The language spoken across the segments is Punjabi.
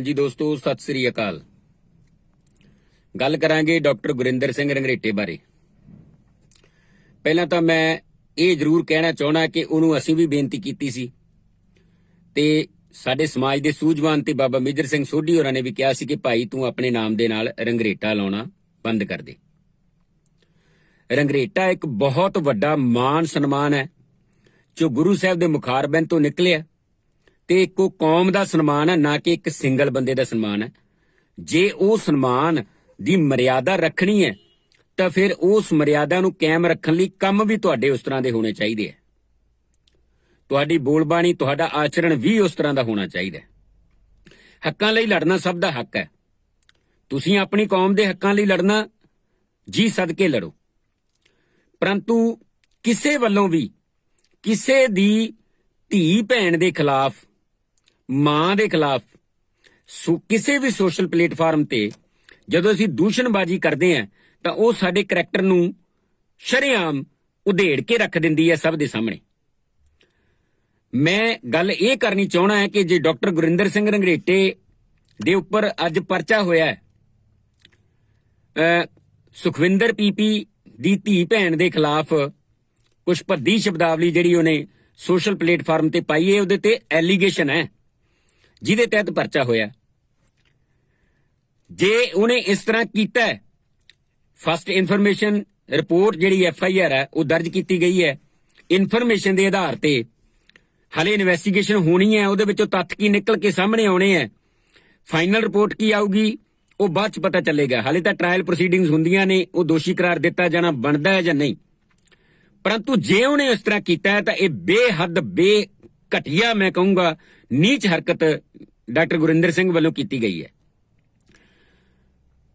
ਹਾਂਜੀ ਦੋਸਤੋ, ਸਤਿ ਸ੍ਰੀ ਅਕਾਲ। ਗੱਲ ਕਰਾਂਗੇ ਡਾਕਟਰ ਗੁਰਿੰਦਰ ਸਿੰਘ ਰੰਗਰੇਟੇ ਬਾਰੇ। ਪਹਿਲਾਂ ਤਾਂ ਮੈਂ ਇਹ ਜ਼ਰੂਰ ਕਹਿਣਾ ਚਾਹਣਾ ਕਿ ਉਹਨੂੰ ਅਸੀਂ ਵੀ ਬੇਨਤੀ ਕੀਤੀ ਸੀ। ਤੇ ਸਾਡੇ ਸਮਾਜ ਦੇ ਸੂਝਵਾਨ ਤੇ ਬਾਬਾ ਮੇਜਰ ਸਿੰਘ ਸੋਢੀ ਹੋਰਾਂ ਨੇ ਵੀ ਕਿਹਾ ਸੀ ਕਿ ਭਾਈ ਤੂੰ ਆਪਣੇ ਨਾਮ ਦੇ ਨਾਲ ਰੰਗਰੇਟਾ ਲਾਉਣਾ ਬੰਦ ਕਰ ਦੇ। ਰੰਗਰੇਟਾ ਇੱਕ ਬਹੁਤ ਵੱਡਾ ਮਾਣ ਸਨਮਾਨ ਹੈ, ਜੋ ਗੁਰੂ ਸਾਹਿਬ ਦੇ ਮੁਖਾਰਬੰਦ ਤੋਂ ਨਿਕਲਿਆ। ਤੇ ਇੱਕੋ ਕੌਮ ਦਾ ਸਨਮਾਨ ਹੈ, ਨਾ ਕਿ ਇੱਕ ਸਿੰਗਲ ਬੰਦੇ ਦਾ ਸਨਮਾਨ ਹੈ। ਜੇ ਉਹ ਸਨਮਾਨ ਦੀ ਮਰਿਆਦਾ ਰੱਖਣੀ ਹੈ, ਤਾਂ ਫਿਰ ਉਸ ਮਰਿਆਦਾ ਨੂੰ ਕਾਇਮ ਰੱਖਣ ਲਈ ਕੰਮ ਵੀ ਤੁਹਾਡੇ ਉਸ ਤਰ੍ਹਾਂ ਦੇ ਹੋਣੇ ਚਾਹੀਦੇ ਹੈ। ਤੁਹਾਡੀ ਬੋਲਬਾਣੀ, ਤੁਹਾਡਾ ਆਚਰਣ ਵੀ ਉਸ ਤਰ੍ਹਾਂ ਦਾ ਹੋਣਾ ਚਾਹੀਦਾ ਹੈ। ਹੱਕਾਂ ਲਈ ਲੜਨਾ ਸਭ ਦਾ ਹੱਕ ਹੈ। ਤੁਸੀਂ ਆਪਣੀ ਕੌਮ ਦੇ ਹੱਕਾਂ ਲਈ ਲੜਨਾ, ਜੀ ਸਦਕੇ ਲੜੋ। ਪਰੰਤੂ ਕਿਸੇ ਵੱਲੋਂ ਵੀ ਕਿਸੇ ਦੀ ਧੀ ਭੈਣ ਦੇ ਖਿਲਾਫ ਮਾਂ ਦੇ ਖਿਲਾਫ ਸੋ ਕਿਸੇ ਵੀ ਸੋਸ਼ਲ ਪਲੇਟਫਾਰਮ ਤੇ ਜਦੋਂ ਅਸੀਂ ਦੂਸ਼ਣਬਾਜ਼ੀ ਕਰਦੇ ਹਾਂ ਤਾਂ ਉਹ ਸਾਡੇ ਕਰੈਕਟਰ ਨੂੰ ਸ਼ਰੇਆਮ ਉਧੇੜ ਕੇ ਰੱਖ ਦਿੰਦੀ ਹੈ ਸਭ ਦੇ ਸਾਹਮਣੇ। ਮੈਂ ਗੱਲ ਇਹ ਕਰਨੀ ਚਾਹਣਾ ਹੈ ਕਿ ਜੇ ਡਾਕਟਰ ਗੁਰਿੰਦਰ ਸਿੰਘ ਰੰਗਰੇਟੇ ਦੇ ਉੱਪਰ ਅੱਜ ਪਰਚਾ ਹੋਇਆ ਹੈ ਅ, ਸੁਖਵਿੰਦਰ ਪੀਪੀ ਦੀ ਧੀ ਭੈਣ ਦੇ ਖਿਲਾਫ ਕੁਝ ਭੱਦੀ ਸ਼ਬਦਾਵਲੀ ਜਿਹੜੀ ਉਹਨੇ ਸੋਸ਼ਲ ਪਲੇਟਫਾਰਮ ਤੇ ਪਾਈ ਹੈ ਉਹਦੇ ਤੇ ਐਲੀਗੇਸ਼ਨ ਹੈ। ਜਿਹਦੇ ਤਹਿਤ ਪਰਚਾ ਹੋਇਆ। ਜੇ ਉਹਨੇ ਇਸ ਤਰ੍ਹਾਂ ਕੀਤਾ ਫਸਟ ਇਨਫੋਰਮੇਸ਼ਨ ਰਿਪੋਰਟ ਜਿਹੜੀ ਐਫ ਆਈ ਆਰ ਹੈ, ਉਹ ਦਰਜ ਕੀਤੀ ਗਈ ਹੈ। ਇਨਫੋਰਮੇਸ਼ਨ ਦੇ ਆਧਾਰ ਤੇ ਹਲੇ ਇਨਵੈਸਟੀਗੇਸ਼ਨ ਹੋਣੀ ਹੈ, ਉਹਦੇ ਵਿੱਚੋਂ ਤੱਥ ਕੀ ਨਿਕਲ ਕੇ ਸਾਹਮਣੇ ਆਉਣੇ ਹੈ ਫਾਈਨਲ ਰਿਪੋਰਟ ਕੀ ਆਊਗੀ, ਉਹ ਬਾਅਦ ਚ ਪਤਾ ਚੱਲੇਗਾ। ਹਲੇ ਤਾਂ ਟ੍ਰਾਇਲ ਪ੍ਰੋਸੀਡਿੰਗਸ ਹੁੰਦੀਆਂ ਨੇ, ਉਹ ਦੋਸ਼ੀ ਕਰਾਰ ਦਿੱਤਾ ਜਾਣਾ ਬਣਦਾ ਹੈ ਜਾਂ ਨਹੀਂ। ਪਰੰਤੂ ਜੇ ਉਹਨੇ ਇਸ ਤਰ੍ਹਾਂ ਕੀਤਾ ਹੈ, ਤਾਂ ਇਹ ਬੇਹੱਦ ਬੇ ਘਟੀਆ ਮੈਂ ਕਹੂੰਗਾ ਨੀਚ ਹਰਕਤ ਡਾਕਟਰ ਗੁਰਿੰਦਰ ਸਿੰਘ ਵੱਲੋਂ ਕੀਤੀ ਗਈ ਹੈ।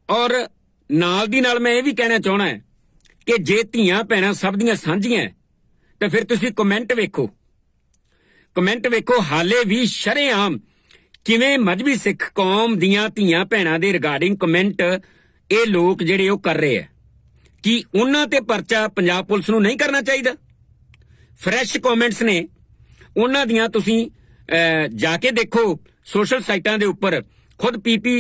ਔਰ ਨਾਲ ਦੀ ਨਾਲ ਮੈਂ ਇਹ ਵੀ ਕਹਿਣਾ ਚਾਹਣਾ ਹੈ ਕਿ ਜੇ ਧੀਆਂ ਭੈਣਾਂ ਸਭ ਦੀਆਂ ਸਾਂਝੀਆਂ ਤਾਂ ਫਿਰ ਤੁਸੀਂ ਕਮੈਂਟ ਵੇਖੋ। ਕਮੈਂਟ ਵੇਖੋ, ਹਾਲੇ ਵੀ ਸ਼ਰੇਆਮ ਕਿਵੇਂ ਮਜਬੀ ਸਿੱਖ ਕੌਮ ਦੀਆਂ ਧੀਆਂ ਭੈਣਾਂ ਦੇ ਰਿਗਾਰਡਿੰਗ ਕਮੈਂਟ ਇਹ ਲੋਕ ਜਿਹੜੇ ਉਹ ਕਰ ਰਹੇ ਆ ਕਿ ਉਹਨਾਂ ਤੇ ਪਰਚਾ ਪੰਜਾਬ ਪੁਲਿਸ ਨੂੰ ਨਹੀਂ ਕਰਨਾ ਚਾਹੀਦਾ? ਫਰੈਸ਼ ਕਮੈਂਟਸ ਨੇ। ਉਹਨਾਂ ਦੀਆਂ ਤੁਸੀਂ ਜਾ ਕੇ ਦੇਖੋ ਸੋਸ਼ਲ ਸਾਈਟਾਂ ਦੇ ਉੱਪਰ। ਖੁਦ ਪੀਪੀ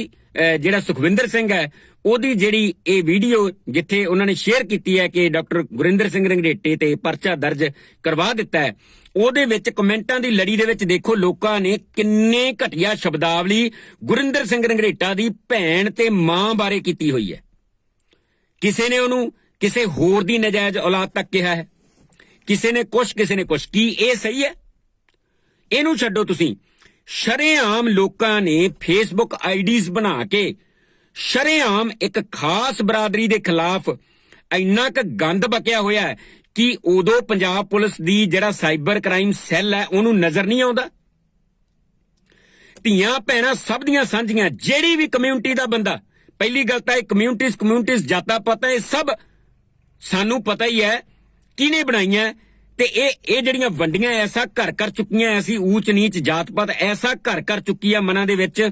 ਜਿਹੜਾ ਸੁਖਵਿੰਦਰ ਸਿੰਘ ਹੈ, ਉਹਦੀ ਜਿਹੜੀ ਇਹ ਵੀਡੀਓ ਜਿੱਥੇ ਉਹਨਾਂ ਨੇ ਸ਼ੇਅਰ ਕੀਤੀ ਹੈ ਕਿ ਡਾਕਟਰ ਗੁਰਿੰਦਰ ਸਿੰਘ ਰੰਗਰੇਟੇ ਤੇ ਪਰਚਾ ਦਰਜ ਕਰਵਾ ਦਿੱਤਾ ਹੈ, ਉਹਦੇ ਵਿੱਚ ਕਮੈਂਟਾਂ ਦੀ ਲੜੀ ਦੇ ਵਿੱਚ ਦੇਖੋ ਲੋਕਾਂ ਨੇ ਕਿੰਨੇ ਘਟੀਆ ਸ਼ਬਦਾਵਲੀ ਗੁਰਿੰਦਰ ਸਿੰਘ ਰੰਗਰੇਟਾ ਦੀ ਭੈਣ ਤੇ ਮਾਂ ਬਾਰੇ ਕੀਤੀ ਹੋਈ ਹੈ। ਕਿਸੇ ਨੇ ਉਹਨੂੰ ਕਿਸੇ ਹੋਰ ਦੀ ਨਜਾਇਜ਼ ਔਲਾਦ ਤੱਕ ਕਿਹਾ ਹੈ? ਕਿਸੇ ਨੇ ਕੁਛ, ਕਿਸੇ ਨੇ ਕੁਛ। ਕੀ ਇਹ ਸਹੀ ਹੈ? ਇਹਨੂੰ ਛੱਡੋ ਤੁਸੀਂ। ਸ਼ਰੇਆਮ ਲੋਕਾਂ ਨੇ ਫੇਸਬੁੱਕ ਆਈਡੀਜ਼ ਬਣਾ ਕੇ ਸ਼ਰੇਆਮ ਇੱਕ ਖਾਸ ਬਰਾਦਰੀ ਦੇ ਖਿਲਾਫ ਇੰਨਾ ਕੁ ਗੰਦ ਬਕਿਆ ਹੋਇਆ ਹੈ ਕਿ ਉਦੋਂ ਪੰਜਾਬ ਪੁਲਿਸ ਦੀ ਜਿਹੜਾ ਸਾਈਬਰ ਕ੍ਰਾਈਮ ਸੈੱਲ ਹੈ, ਉਹਨੂੰ ਨਜ਼ਰ ਨਹੀਂ ਆਉਂਦਾ। ਧੀਆਂ ਭੈਣਾਂ ਸਭ ਦੀਆਂ ਸਾਂਝੀਆਂ, ਜਿਹੜੀ ਵੀ ਕਮਿਊਨਿਟੀ ਦਾ ਬੰਦਾ, ਪਹਿਲੀ ਗੱਲ ਤਾਂ ਇਹ ਕਮਿਊਨਿਟੀਜ਼ ਕਮਿਊਨਿਟੀਜ਼ ਜਾਤਾਂ ਪਤਾ ਇਹ ਸਭ ਸਾਨੂੰ ਪਤਾ ਹੀ ਹੈ, ਕਿਹਨੇ ਬਣਾਈਆਂ ਤੇ ਇਹ ਇਹ ਜਿਹੜੀਆਂ ਵੰਡੀਆਂ ਐਸਾ ਘਰ ਕਰ ਚੁੱਕੀਆਂ ਐਸੀ ਊਚ ਨੀਚ ਜਾਤ ਪਾਤ ਐਸਾ ਘਰ ਕਰ ਚੁੱਕੀ ਆ ਮਨਾਂ ਦੇ ਵਿੱਚ,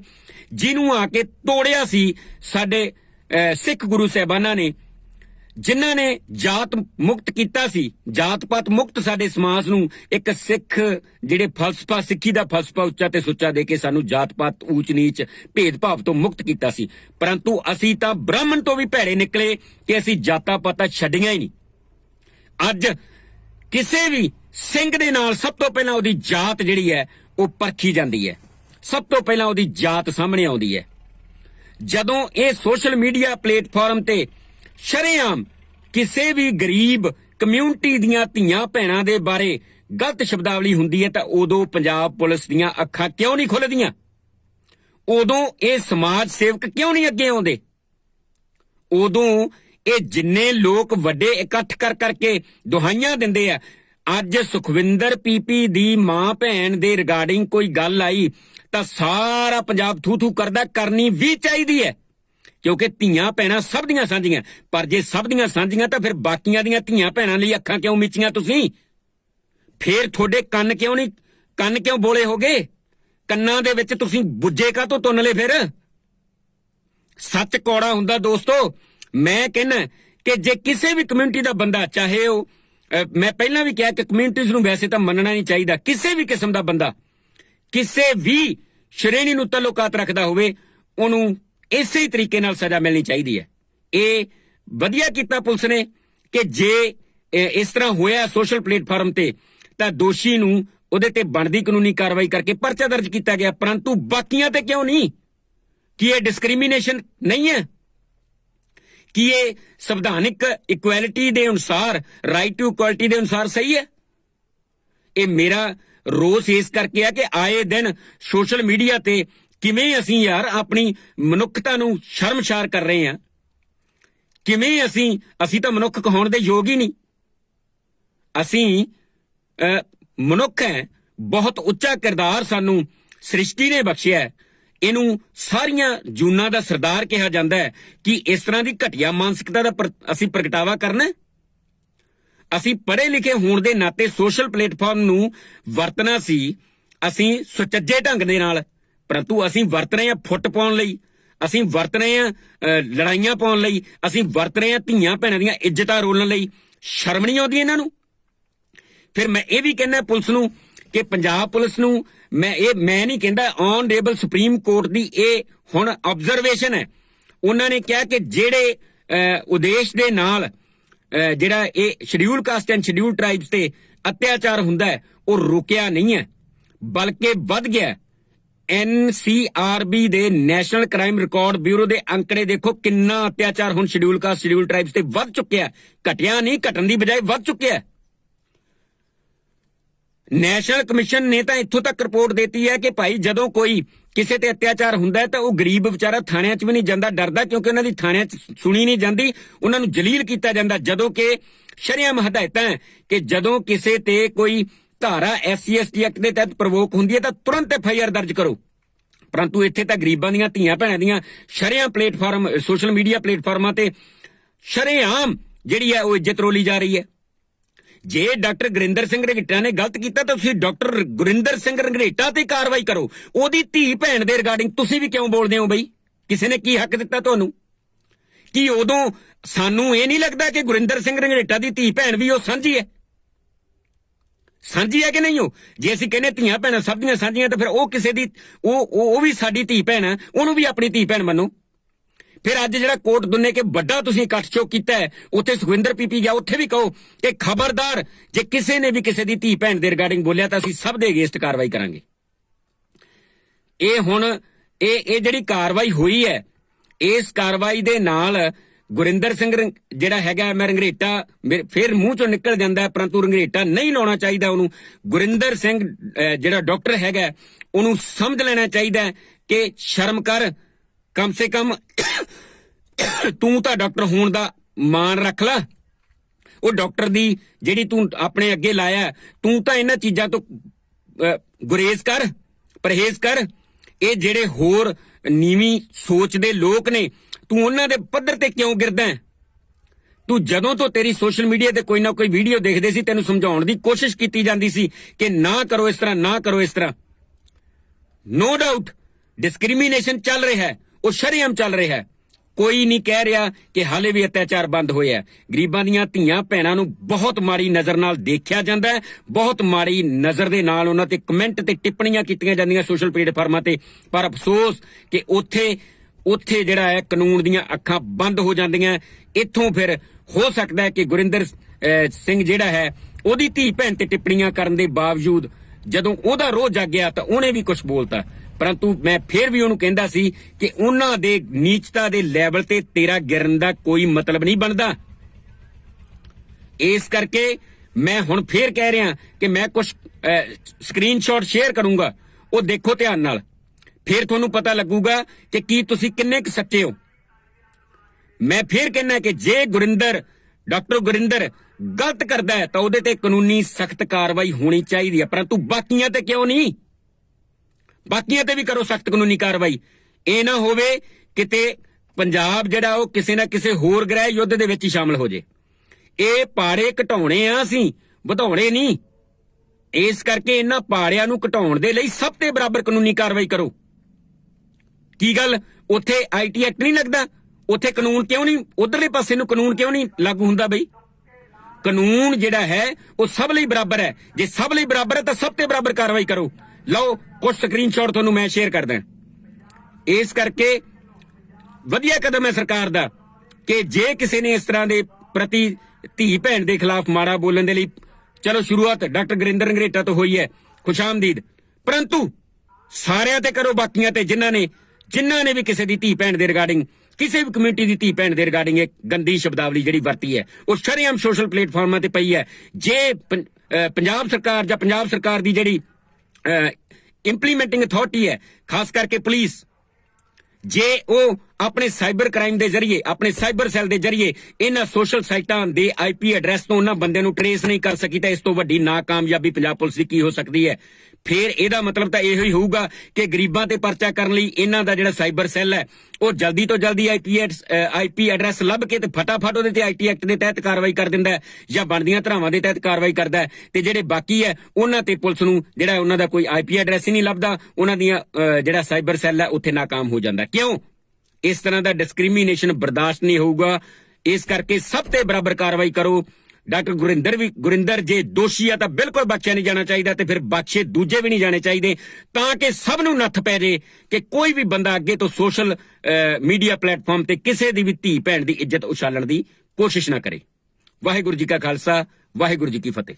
ਜਿਹਨੂੰ ਆ ਕੇ ਤੋੜਿਆ ਸੀ ਸਾਡੇ ਸਿੱਖ ਗੁਰੂ ਸਾਹਿਬਾਨਾਂ ਨੇ, ਜਿਨ੍ਹਾਂ ਨੇ ਜਾਤ ਮੁਕਤ ਕੀਤਾ ਸੀ। ਜਾਤ ਪਾਤ ਮੁਕਤ ਸਾਡੇ ਸਮਾਜ ਨੂੰ ਇੱਕ ਸਿੱਖ ਜਿਹੜੇ ਫਲਸਫਾ, ਸਿੱਖੀ ਦਾ ਫਲਸਫਾ ਉੱਚਾ ਤੇ ਸੁੱਚਾ ਦੇ ਕੇ ਸਾਨੂੰ ਜਾਤ ਪਾਤ ਊਚ ਨੀਚ ਭੇਦਭਾਵ ਤੋਂ ਮੁਕਤ ਕੀਤਾ ਸੀ। ਪਰੰਤੂ ਅਸੀਂ ਤਾਂ ਬ੍ਰਾਹਮਣ ਤੋਂ ਵੀ ਭੈੜੇ ਨਿਕਲੇ ਕਿ ਅਸੀਂ ਜਾਤਾਂ ਪਾਤਾਂ ਛੱਡੀਆਂ ਹੀ ਨਹੀਂ। ਅੱਜ ਕਿਸੇ ਵੀ ਸਿੰਘ ਦੇ ਨਾਲ ਸਭ ਤੋਂ ਪਹਿਲਾਂ ਉਹਦੀ ਜਾਤ ਜਿਹੜੀ ਹੈ, ਉਹ ਪਰਖੀ ਜਾਂਦੀ ਹੈ। ਸਭ ਤੋਂ ਪਹਿਲਾਂ ਉਹਦੀ ਜਾਤ ਸਾਹਮਣੇ ਆਉਂਦੀ ਹੈ। ਜਦੋਂ ਇਹ ਸੋਸ਼ਲ ਮੀਡੀਆ ਪਲੇਟਫਾਰਮ ਤੇ ਸ਼ਰੇਆਮ ਕਿਸੇ ਵੀ ਗਰੀਬ ਕਮਿਊਨਿਟੀ ਦੀਆਂ ਧੀਆਂ ਭੈਣਾਂ ਦੇ ਬਾਰੇ ਗਲਤ ਸ਼ਬਦਾਵਲੀ ਹੁੰਦੀ ਹੈ, ਤਾਂ ਉਦੋਂ ਪੰਜਾਬ ਪੁਲਿਸ ਦੀਆਂ ਅੱਖਾਂ ਕਿਉਂ ਨਹੀਂ ਖੁੱਲਦੀਆਂ? ਉਦੋਂ ਇਹ ਸਮਾਜ ਸੇਵਕ ਕਿਉਂ ਨਹੀਂ ਅੱਗੇ ਆਉਂਦੇ? ਉਦੋਂ ਇਹ ਜਿੰਨੇ ਲੋਕ ਵੱਡੇ ਇਕੱਠ ਕਰ ਕਰਕੇ ਦੁਹਾਈਆਂ ਦਿੰਦੇ ਆ, ਅੱਜ ਸੁਖਵਿੰਦਰ ਪੀਪੀ ਦੀ ਮਾਂ ਭੈਣ ਦੇ ਰਿਗਾਰਡਿੰਗ ਕੋਈ ਗੱਲ ਆਈ, ਤਾਂ ਸਾਰਾ ਪੰਜਾਬ ਥੂ ਥੂ ਕਰਦਾ, ਕਰਨੀ ਵੀ ਚਾਹੀਦੀ ਹੈ। ਕਿਉਂਕਿ ਧੀਆਂ ਭੈਣਾਂ ਸਭ ਦੀਆਂ ਸਾਂਝੀਆਂ, ਪਰ ਜੇ ਸਭ ਦੀਆਂ ਸਾਂਝੀਆਂ ਤਾਂ ਫਿਰ ਬਾਕੀਆਂ ਦੀਆਂ ਧੀਆਂ ਭੈਣਾਂ ਲਈ ਅੱਖਾਂ ਕਿਉਂ ਮੀਚੀਆਂ ਤੁਸੀਂ? ਫੇਰ ਤੁਹਾਡੇ ਕੰਨ ਕਿਉਂ ਨਹੀਂ, ਕੰਨ ਕਿਉਂ ਬੋਲੇ ਹੋਗੇ? ਕੰਨਾਂ ਦੇ ਵਿੱਚ ਤੁਸੀਂ ਬੁੱਝੇ ਕਾ ਤੋਂ ਤੁੰਨ ਲਏ ਫਿਰ? ਸੱਚ ਕੌੜਾ ਹੁੰਦਾ ਦੋਸਤੋ ਮੈਂ ਕਹਿੰਦਾ ਕਿ ਜੇ ਕਿਸੇ ਵੀ ਕਮਿਊਨਿਟੀ ਦਾ ਬੰਦਾ ਚਾਹੇ ਉਹ ਮੈਂ ਪਹਿਲਾਂ ਵੀ ਕਿਹਾ ਕਿ ਕਮਿਊਨਿਟੀਜ਼ ਨੂੰ ਵੈਸੇ ਤਾਂ ਮੰਨਣਾ ਨਹੀਂ ਚਾਹੀਦਾ, ਕਿਸੇ ਵੀ ਕਿਸਮ ਦਾ ਬੰਦਾ, ਕਿਸੇ ਵੀ ਸ਼੍ਰੇਣੀ ਨੂੰ ਤਲੋਕਾਤ ਰੱਖਦਾ ਹੋਵੇ, ਉਹਨੂੰ ਇਸੇ ਹੀ ਤਰੀਕੇ ਨਾਲ ਸਜ਼ਾ ਮਿਲਣੀ ਚਾਹੀਦੀ ਹੈ। ਇਹ ਵਧੀਆ ਕੀਤਾ ਪੁਲਿਸ ਨੇ ਕਿ ਜੇ ਇਸ ਤਰ੍ਹਾਂ ਹੋਇਆ ਸੋਸ਼ਲ ਪਲੇਟਫਾਰਮ ਤੇ, ਤਾਂ ਦੋਸ਼ੀ ਨੂੰ ਉਹਦੇ ਤੇ ਬਣਦੀ ਕਾਨੂੰਨੀ ਕਾਰਵਾਈ ਕਰਕੇ ਪਰਚਾ ਦਰਜ ਕੀਤਾ ਗਿਆ, ਪਰੰਤੂ ਬਾਕੀਆਂ ਤੇ ਕਿਉਂ ਨਹੀਂ? ਕਿ ਇਹ ਡਿਸਕ੍ਰਿਮੀਨੇਸ਼ਨ ਨਹੀਂ ਹੈ? ਕੀ ਇਹ ਸੰਵਿਧਾਨਿਕ ਇਕੁਐਲਿਟੀ ਦੇ ਅਨੁਸਾਰ ਰਾਈਟ ਟੂ ਇਕੁਐਲਿਟੀ ਦੇ ਅਨੁਸਾਰ ਸਹੀ ਹੈ? ਇਹ ਮੇਰਾ ਰੋਸ ਇਸ ਕਰਕੇ ਆ ਕਿ ਆਏ ਦਿਨ ਸੋਸ਼ਲ ਮੀਡੀਆ ਤੇ ਕਿਵੇਂ ਅਸੀਂ ਯਾਰ ਆਪਣੀ ਮਨੁੱਖਤਾ ਨੂੰ ਸ਼ਰਮਸ਼ਾਰ ਕਰ ਰਹੇ ਹਾਂ? ਕਿਵੇਂ ਅਸੀਂ ਅਸੀਂ ਤਾਂ ਮਨੁੱਖ ਕਹਾਉਣ ਦੇ ਯੋਗ ਹੀ ਨਹੀਂ। ਅਸੀਂ ਮਨੁੱਖ ਹੈ, ਬਹੁਤ ਉੱਚਾ ਕਿਰਦਾਰ ਸਾਨੂੰ ਸ੍ਰਿਸ਼ਟੀ ਨੇ ਬਖਸ਼ਿਆ ਹੈ। ਇਹਨੂੰ ਸਾਰੀਆਂ ਜੂਨਾਂ ਦਾ ਸਰਦਾਰ ਕਿਹਾ ਜਾਂਦਾ ਹੈ ਕਿ ਇਸ ਤਰ੍ਹਾਂ ਦੀ ਘਟੀਆ ਮਾਨਸਿਕਤਾ ਦਾ ਅਸੀਂ ਪ੍ਰਗਟਾਵਾ ਕਰਨਾ। ਅਸੀਂ ਪੜ੍ਹੇ ਲਿਖੇ ਹੋਣ ਦੇ ਨਾਤੇ ਸੋਸ਼ਲ ਪਲੇਟਫਾਰਮ ਨੂੰ ਵਰਤਣਾ ਸੀ। ਅਸੀਂ ਸੁਚੱਜੇ ਢੰਗ ਦੇ ਨਾਲ ਪਰੰਤੂ ਅਸੀਂ ਵਰਤ ਰਹੇ ਹਾਂ ਫੁੱਟ ਪਾਉਣ ਲਈ। ਅਸੀਂ ਵਰਤ ਰਹੇ ਹਾਂ ਅਹ, ਲੜਾਈਆਂ ਪਾਉਣ ਲਈ। ਅਸੀਂ ਵਰਤ ਰਹੇ ਹਾਂ ਧੀਆਂ ਭੈਣਾਂ ਦੀਆਂ ਇੱਜ਼ਤਾਂ ਰੋਲਣ ਲਈ। ਸ਼ਰਮ ਨਹੀਂ ਆਉਂਦੀ ਇਹਨਾਂ ਨੂੰ? ਫਿਰ ਮੈਂ ਇਹ ਵੀ ਕਹਿੰਦਾ ਪੁਲਿਸ ਨੂੰ ਕਿ ਪੰਜਾਬ ਪੁਲਿਸ ਨੂੰ ਮੈਂ ਇਹ, ਮੈਂ ਨਹੀਂ ਕਹਿੰਦਾ ਔਨਰੇਬਲ ਸੁਪਰੀਮ ਕੋਰਟ ਦੀ ਇਹ ਹੁਣ ਆਬਜ਼ਰਵੇਸ਼ਨ ਹੈ। ਉਹਨਾਂ ਨੇ ਕਿਹਾ ਕਿ ਜਿਹੜੇ ਉਦੇਸ਼ ਦੇ ਨਾਲ ਜਿਹੜਾ ਇਹ schedule caste and schedule tribes ਤੇ ਅਤਿਆਚਾਰ ਹੁੰਦਾ ਹੈ, ਉਹ ਰੁਕਿਆ ਨਹੀਂ ਹੈ। ਬਲਕਿ ਵੱਧ ਗਿਆ ਹੈ। ਐਨਸੀਆਰਬੀ ਦੇ ਨੈਸ਼ਨਲ ਕ੍ਰਾਈਮ ਰਿਕਾਰਡ ਬਿਊਰੋ ਦੇ ਅੰਕੜੇ ਦੇਖੋ ਕਿੰਨਾ ਅਤਿਆਚਾਰ ਹੁਣ ਸ਼ਡਿਊਲ ਕਾਸਟ ਸ਼ਡਿਊਲ ਟ੍ਰਾਈਬਸ ਤੇ ਵੱਧ ਚੁੱਕਿਆ ਘਟਿਆ ਨਹੀਂ, ਘਟਣ ਦੀ ਬਜਾਏ ਵੱਧ ਚੁੱਕਿਆ ਨੈਸ਼ਨਲ ਕਮਿਸ਼ਨ ਨੇ ਤਾਂ ਇੱਥੋਂ ਤੱਕ ਰਿਪੋਰਟ ਦਿੱਤੀ ਹੈ ਕਿ ਭਾਈ ਜਦੋਂ ਕੋਈ ਕਿਸੇ ਤੇ ਅਤਿਆਚਾਰ ਹੁੰਦਾ ਤਾਂ ਉਹ ਗਰੀਬ ਵਿਚਾਰਾ ਥਾਣਿਆਂ 'ਚ ਵੀ ਨਹੀਂ ਜਾਂਦਾ, ਡਰਦਾ ਕਿਉਂਕਿ ਉਹਨਾਂ ਦੀ ਥਾਣਿਆਂ 'ਚ ਸੁਣੀ ਨਹੀਂ ਜਾਂਦੀ, ਉਹਨਾਂ ਨੂੰ ਜਲੀਲ ਕੀਤਾ ਜਾਂਦਾ। ਜਦੋਂ ਕਿ ਸ਼ਰਿਆਮ ਹਦਾਇਤਾਂ ਕਿ ਜਦੋਂ ਕਿਸੇ ਤੇ ਕੋਈ ਧਾਰਾ ਐਸਸੀ ਐਸਟੀ ਐਕਟ ਦੇ ਤਹਿਤ ਪ੍ਰਵੋਕ ਹੁੰਦੀ ਹੈ ਤਾਂ ਤੁਰੰਤ ਐਫ ਆਈ ਆਰ ਦਰਜ ਕਰੋ। ਪਰੰਤੂ ਇੱਥੇ ਤਾਂ ਗਰੀਬਾਂ ਦੀਆਂ, ਧੀਆਂ ਭੈਣਾਂ ਦੀਆਂ ਸ਼ਰਿਆਂ ਪਲੇਟਫਾਰਮ ਸੋਸ਼ਲ ਮੀਡੀਆ ਪਲੇਟਫਾਰਮਾਂ ਤੇ ਸ਼ਰੇਆਮ ਜਿਹੜੀ ਹੈ ਉਹ ਇੱਜ਼ਤ ਰੋਲੀ ਜਾ ਰਹੀ ਹੈ। ਜੇ ਡਾਕਟਰ ਗੁਰਿੰਦਰ ਸਿੰਘ ਰੰਗੇਟਾ ਨੇ ਗਲਤ ਕੀਤਾ, ਤਾਂ ਤੁਸੀਂ ਡਾਕਟਰ ਗੁਰਿੰਦਰ ਸਿੰਘ ਰੰਗੇਟਾ ਤੇ ਕਾਰਵਾਈ ਕਰੋ। ਉਹਦੀ ਧੀ ਭੈਣ ਦੇ ਰਿਗਾਰਡਿੰਗ ਤੁਸੀਂ ਵੀ ਕਿਉਂ ਬੋਲਦੇ ਹੋ ਬਈ? ਕਿਸੇ ਨੇ ਕੀ ਹੱਕ ਦਿੱਤਾ ਤੁਹਾਨੂੰ? ਕੀ ਉਦੋਂ ਸਾਨੂੰ ਇਹ ਨਹੀਂ ਲੱਗਦਾ ਕਿ ਗੁਰਿੰਦਰ ਸਿੰਘ ਰੰਗੇਟਾ ਦੀ ਧੀ ਭੈਣ ਵੀ ਉਹ ਸਾਂਝੀ ਹੈ? ਸਾਂਝੀ ਹੈ ਕਿ ਨਹੀਂ ਉਹ? ਜੇ ਅਸੀਂ ਕਹਿੰਦੇ ਧੀਆਂ ਭੈਣਾਂ ਸਭ ਦੀਆਂ ਸਾਂਝੀਆਂ, ਤਾਂ ਫਿਰ ਉਹ ਕਿਸੇ ਦੀ ਉਹ ਉਹ ਉਹ ਵੀ ਸਾਡੀ ਧੀ ਭੈਣ ਹੈ। ਉਹਨੂੰ ਵੀ ਆਪਣੀ ਧੀ ਭੈਣ ਮੰਨੋ। ਫਿਰ ਅੱਜ ਜਿਹੜਾ ਕੋਟ ਦੁੰਨੇ ਕੇ ਵੱਡਾ ਤੁਸੀਂ ਇਕੱਠ ਚੋਕ ਕੀਤਾ ਹੈ, ਉੱਥੇ ਸੁਖਵਿੰਦਰ ਪੀਪੀ ਗਿਆ, ਉੱਥੇ ਵੀ ਕਹੋ ਕਿ ਖਬਰਦਾਰ ਜੇ ਕਿਸੇ ਨੇ ਵੀ ਕਿਸੇ ਦੀ ਧੀ ਭੈਣ ਦੇ ਰਿਗਾਰਡਿੰਗ ਬੋਲਿਆ ਤਾਂ ਅਸੀਂ ਸਭ ਦੇ ਅਗੇਂਸਟ ਕਾਰਵਾਈ ਕਰਾਂਗੇ। ਇਹ ਹੁਣ, ਇਹ ਇਹ ਜਿਹੜੀ ਕਾਰਵਾਈ ਹੋਈ ਹੈ, ਇਸ ਕਾਰਵਾਈ ਦੇ ਨਾਲ ਗੁਰਿੰਦਰ ਸਿੰਘ ਰੰਗ- ਜਿਹੜਾ ਹੈਗਾ ਮੈਂ ਰੰਗਰੇਟਾ ਫਿਰ ਮੂੰਹ ਚੋਂ ਨਿਕਲ ਜਾਂਦਾ ਪਰੰਤੂ ਰੰਗਰੇਟਾ ਨਹੀਂ ਲਾਉਣਾ ਚਾਹੀਦਾ ਉਹਨੂੰ। ਗੁਰਿੰਦਰ ਸਿੰਘ ਜਿਹੜਾ ਡਾਕਟਰ ਹੈਗਾ, ਉਹਨੂੰ ਸਮਝ ਲੈਣਾ ਚਾਹੀਦਾ ਕਿ ਸ਼ਰਮ ਕਰ ਕਮ ਸੇ ਕਮ ਤੂੰ ਤਾਂ ਡਾਕਟਰ ਹੋਣ ਦਾ ਮਾਣ ਰੱਖ ਲੈ। ਉਹ ਡਾਕਟਰ ਦੀ ਜਿਹੜੀ ਤੂੰ ਆਪਣੇ ਅੱਗੇ ਲਾਇਆ, ਤੂੰ ਤਾਂ ਇਹਨਾਂ ਚੀਜ਼ਾਂ ਤੋਂ ਗੁਰੇਜ਼ ਕਰ, ਪਰਹੇਜ਼ ਕਰ। ਇਹ ਜਿਹੜੇ ਹੋਰ ਨੀਵੀਂ ਸੋਚ ਦੇ ਲੋਕ ਨੇ, ਤੂੰ ਉਹਨਾਂ ਦੇ ਪੱਧਰ ਤੇ ਕਿਉਂ ਗਿਰਦਾ ਹੈ? ਤੂੰ ਜਦੋਂ ਤੋਂ ਤੇਰੀ ਸੋਸ਼ਲ ਮੀਡੀਆ ਤੇ ਕੋਈ ਨਾ ਕੋਈ ਵੀਡੀਓ ਦੇਖਦੇ ਸੀ, ਤੈਨੂੰ ਸਮਝਾਉਣ ਦੀ ਕੋਸ਼ਿਸ਼ ਕੀਤੀ ਜਾਂਦੀ ਸੀ ਕਿ ਨਾ ਕਰੋ ਇਸ ਤਰ੍ਹਾਂ, ਨਾ ਕਰੋ ਇਸ ਤਰ੍ਹਾਂ। ਨੋ ਡਾਊਟ ਡਿਸਕ੍ਰਿਮੀਨੇਸ਼ਨ ਚੱਲ ਰਿਹਾ ਹੈ। ਉਹ ਸ਼ਰੇਆਮ ਚੱਲ ਰਿਹਾ ਹੈ। ਕੋਈ ਨਹੀਂ ਕਹਿ ਰਿਹਾ ਕਿ ਹਾਲੇ ਵੀ ਅਤਿਆਚਾਰ ਬੰਦ ਹੋਇਆ ਗਰੀਬਾਂ ਦੀਆਂ ਧੀਆਂ ਭੈਣਾਂ ਨੂੰ ਬਹੁਤ ਮਾੜੀ ਨਜ਼ਰ ਨਾਲ ਦੇਖਿਆ ਜਾਂਦਾ ਹੈ। ਬਹੁਤ ਮਾੜੀ ਨਜ਼ਰ ਦੇ ਨਾਲ ਉਹਨਾਂ ਤੇ ਕਮੈਂਟ ਤੇ ਟਿੱਪਣੀਆਂ ਕੀਤੀਆਂ ਜਾਂਦੀਆਂ ਸੋਸ਼ਲ ਪਲੇਟਫਾਰਮਾਂ ਤੇ। ਪਰ ਅਫਸੋਸ ਕਿ ਉੱਥੇ ਉੱਥੇ ਜਿਹੜਾ ਹੈ, ਕਾਨੂੰਨ ਦੀਆਂ ਅੱਖਾਂ ਬੰਦ ਹੋ ਜਾਂਦੀਆਂ ਇੱਥੋਂ ਫਿਰ ਹੋ ਸਕਦਾ ਹੈ ਕਿ ਗੁਰਿੰਦਰ ਸਿੰਘ ਜਿਹੜਾ ਹੈ, ਉਹਦੀ ਧੀ ਭੈਣ ਤੇ ਟਿੱਪਣੀਆਂ ਕਰਨ ਦੇ ਬਾਵਜੂਦ ਜਦੋਂ ਉਹਦਾ ਰੋਹ ਜਾਗਿਆ ਤਾਂ ਉਹਨੇ ਵੀ ਕੁਝ ਬੋਲਤਾ। ਪਰੰਤੂ ਮੈਂ ਫਿਰ ਵੀ ਉਹਨੂੰ ਕਹਿੰਦਾ ਸੀ ਕਿ ਉਹਨਾਂ ਦੇ ਨੀਚਤਾ ਦੇ ਲੈਵਲ ਤੇ ਤੇਰਾ ਗਿਰਨ ਦਾ ਕੋਈ ਮਤਲਬ ਨਹੀਂ ਬਣਦਾ। ਇਸ ਕਰਕੇ ਮੈਂ ਹੁਣ ਫੇਰ ਕਹਿ ਰਿਹਾ ਕਿ ਮੈਂ ਕੁਝ ਸਕਰੀਨਸ਼ਾਟ ਸ਼ੇਅਰ ਕਰੂੰਗਾ। ਉਹ ਦੇਖੋ ਧਿਆਨ ਨਾਲ। ਫਿਰ ਤੁਹਾਨੂੰ ਪਤਾ ਲੱਗੂਗਾ ਕਿ ਕੀ ਤੁਸੀਂ ਕਿੰਨੇ ਕੁ ਸੱਚੇ ਹੋ। ਮੈਂ ਫੇਰ ਕਹਿੰਦਾ ਕਿ ਜੇ ਗੁਰਿੰਦਰ, ਡਾਕਟਰ ਗੁਰਿੰਦਰ ਗਲਤ ਕਰਦਾ ਹੈ ਤਾਂ ਉਹਦੇ ਤੇ ਕਾਨੂੰਨੀ ਸਖਤ ਕਾਰਵਾਈ ਹੋਣੀ ਚਾਹੀਦੀ ਹੈ। ਪਰੰਤੂ ਬਾਕੀਆਂ ਤੇ ਕਿਉਂ ਨਹੀਂ? ਬਾਕੀਆਂ ਤੇ ਵੀ ਕਰੋ ਸਖਤ ਕਾਨੂੰਨੀ ਕਾਰਵਾਈ। ਇਹ ਨਾ ਹੋਵੇ ਕਿਤੇ ਪੰਜਾਬ ਜਿਹੜਾ ਉਹ ਕਿਸੇ ਨਾ ਕਿਸੇ ਹੋਰ ਗ੍ਰਹਿ ਯੁੱਧ ਦੇ ਵਿੱਚ ਹੀ ਸ਼ਾਮਲ ਹੋ ਜੇ। ਇਹ ਪਾੜੇ ਘਟਾਉਣੇ ਆ ਅਸੀਂ, ਵਧਾਉਣੇ ਨਹੀਂ। ਇਸ ਕਰਕੇ ਇਹਨਾਂ ਪਾੜਿਆਂ ਨੂੰ ਘਟਾਉਣ ਦੇ ਲਈ ਸਭ ਤੇ ਬਰਾਬਰ ਕਾਨੂੰਨੀ ਕਾਰਵਾਈ ਕਰੋ। ਕੀ ਗੱਲ? ਉੱਥੇ ਆਈਟੀ ਐਕਟ ਨਹੀਂ ਲੱਗਦਾ? ਉੱਥੇ ਕਾਨੂੰਨ ਕਿਉਂ ਨਹੀਂ? ਉਧਰਲੇ ਪਾਸੇ ਨੂੰ ਕਾਨੂੰਨ ਕਿਉਂ ਨਹੀਂ ਲਾਗੂ ਹੁੰਦਾ ਬਈ? ਕਾਨੂੰਨ ਜਿਹੜਾ ਹੈ, ਉਹ ਸਭ ਲਈ ਬਰਾਬਰ ਹੈ। ਜੇ ਸਭ ਲਈ ਬਰਾਬਰ ਹੈ ਤਾਂ ਸਭ ਤੇ ਬਰਾਬਰ ਕਾਰਵਾਈ ਕਰੋ। ਲਓ ਕੁਝ ਸਕਰੀਨਸ਼ਾਟ ਤੁਹਾਨੂੰ ਮੈਂ ਸ਼ੇਅਰ ਕਰਦਾ। ਇਸ ਕਰਕੇ ਵਧੀਆ ਕਦਮ ਹੈ ਸਰਕਾਰ ਦਾ ਕਿ ਜੇ ਕਿਸੇ ਨੇ ਇਸ ਤਰ੍ਹਾਂ ਦੇ ਪ੍ਰਤੀ ਧੀ ਭੈਣ ਦੇ ਖਿਲਾਫ ਮਾੜਾ ਬੋਲਣ ਦੇ ਲਈ, ਚਲੋ ਸ਼ੁਰੂਆਤ ਡਾਕਟਰ ਗੁਰਿੰਦਰ ਅੰਗਰੇਟਾ ਤੋਂ ਹੋਈ ਹੈ ਖੁਸ਼ਾਮਦੀਦ ਪਰੰਤੂ ਸਾਰਿਆਂ ਤੇ ਕਰੋ, ਬਾਕੀਆਂ ਤੇ ਜਿਨ੍ਹਾਂ ਨੇ ਜਿਨ੍ਹਾਂ ਨੇ ਵੀ ਕਿਸੇ ਦੀ ਧੀ ਭੈਣ ਦੇ ਰਿਗਾਰਡਿੰਗ ਕਿਸੇ ਵੀ ਕਮਿਊਨਿਟੀ ਦੀ ਧੀ ਭੈਣ ਦੇ ਰਿਗਾਰਡਿੰਗ ਇੱਕ ਗੰਦੀ ਸ਼ਬਦਾਵਲੀ ਜਿਹੜੀ ਵਰਤੀ ਹੈ, ਉਹ ਸ਼ਰੇਆਮ ਸੋਸ਼ਲ ਪਲੇਟਫਾਰਮਾਂ ਤੇ ਪਈ ਹੈ। ਜੇ ਪੰ- ਪੰਜਾਬ ਸਰਕਾਰ ਜਾਂ ਪੰਜਾਬ ਸਰਕਾਰ ਦੀ ਜਿਹੜੀ ਇੰਪਲੀਮੈਂਟਿੰਗ ਅਥਾਰਟੀ ਹੈ ਖਾਸ ਕਰਕੇ ਪੁਲਿਸ ਜੇ ਉਹ ਆਪਣੇ ਸਾਈਬਰ ਕ੍ਰਾਈਮ ਦੇ ਜ਼ਰੀਏ, ਆਪਣੇ ਸਾਈਬਰ ਸੈੱਲ ਦੇ ਜ਼ਰੀਏ, ਇਹਨਾਂ ਸੋਸ਼ਲ ਸਾਈਟਾਂ ਦੇ ਆਈਪੀ ਐਡਰੈਸ ਤੋਂ ਉਹਨਾਂ ਬੰਦਿਆਂ ਨੂੰ ਟਰੇਸ ਨਹੀਂ ਕਰ ਸਕੀ ਤਾਂ ਇਸ ਤੋਂ ਵੱਡੀ ਨਾਕਾਮਯਾਬੀ ਪੰਜਾਬ ਪੁਲਿਸ ਦੀ ਕੀ ਹੋ ਸਕਦੀ ਹੈ? ਫਿਰ ਇਹਦਾ ਮਤਲਬ ਤਾਂ ਇਹੋ ਹੀ ਹੋਊਗਾ ਕਿ ਗਰੀਬਾਂ ਤੇ ਪਰਚਾ ਕਰਨ ਲਈ ਇਹਨਾਂ ਦਾ ਜਿਹੜਾ ਸਾਈਬਰ ਸੈੱਲ ਹੈ, ਉਹ ਜਲਦੀ ਤੋਂ ਜਲਦੀ ਆਈਪੀ ਆਈਪੀ ਐਡਰੈਸ ਲੱਭ ਕੇ ਤੇ ਫਟਾਫਟ ਉਹਦੇ ਤੇ ਆਈਟੀ ਐਕਟ ਦੇ ਤਹਿਤ ਕਾਰਵਾਈ ਕਰ ਦਿੰਦਾ ਜਾਂ ਬਣਦੀਆਂ ਧਰਾਵਾਂ ਦੇ ਤਹਿਤ ਕਾਰਵਾਈ ਕਰਦਾ ਹੈ ਤੇ ਜਿਹੜੇ ਬਾਕੀ ਹੈ, ਉਹਨਾਂ ਤੇ ਪੁਲਿਸ ਨੂੰ ਜਿਹੜਾ ਉਹਨਾਂ ਦਾ ਕੋਈ ਆਈਪੀ ਐਡਰੈਸ ਹੀ ਨਹੀਂ ਲੱਭਦਾ, ਉਹਨਾਂ ਦੀਆਂ ਜਿਹੜਾ ਸਾਈਬਰ ਸੈੱਲ ਹੈ, ਉੱਥੇ ਨਾਕਾਮ ਹੋ ਜਾਂਦਾ ਕਿਉਂ? ਇਸ ਤਰ੍ਹਾਂ ਦਾ ਡਿਸਕ੍ਰਿਮੀਨੇਸ਼ਨ ਬਰਦਾਸ਼ਤ ਨਹੀਂ ਹੋਊਗਾ। ਇਸ ਕਰਕੇ ਸਭ ਤੇ ਬਰਾਬਰ ਕਾਰਵਾਈ ਕਰੋ। ਡਾਕਟਰ ਗੁਰਿੰਦਰ ਵੀ ਗੁਰਿੰਦਰ, ਜੇ ਦੋਸ਼ੀ ਆ ਤਾਂ ਬਿਲਕੁਲ ਬਖਸ਼ਿਆ ਨਹੀਂ ਜਾਣਾ ਚਾਹੀਦਾ ਤੇ ਫਿਰ ਬਖਸ਼ੇ ਦੂਜੇ ਵੀ ਨਹੀਂ ਜਾਣੇ ਚਾਹੀਦੇ। ਤਾਂ ਕਿ ਸਭ ਨੂੰ ਨੱਥ ਪੈ ਜੇ ਕਿ ਕੋਈ ਵੀ ਬੰਦਾ ਅੱਗੇ ਤੋਂ ਸੋਸ਼ਲ ਮੀਡੀਆ ਪਲੇਟਫਾਰਮ ਤੇ ਕਿਸੇ ਦੀ ਵੀ ਧੀ ਭੈਣ ਦੀ ਇੱਜ਼ਤ ਉਛਾਲਣ ਦੀ ਕੋਸ਼ਿਸ਼ ਨਾ ਕਰੇ। ਵਾਹਿਗੁਰੂ ਜੀ ਕਾ ਖਾਲਸਾ, ਵਾਹਿਗੁਰੂ ਜੀ ਕੀ ਫਤਿਹ।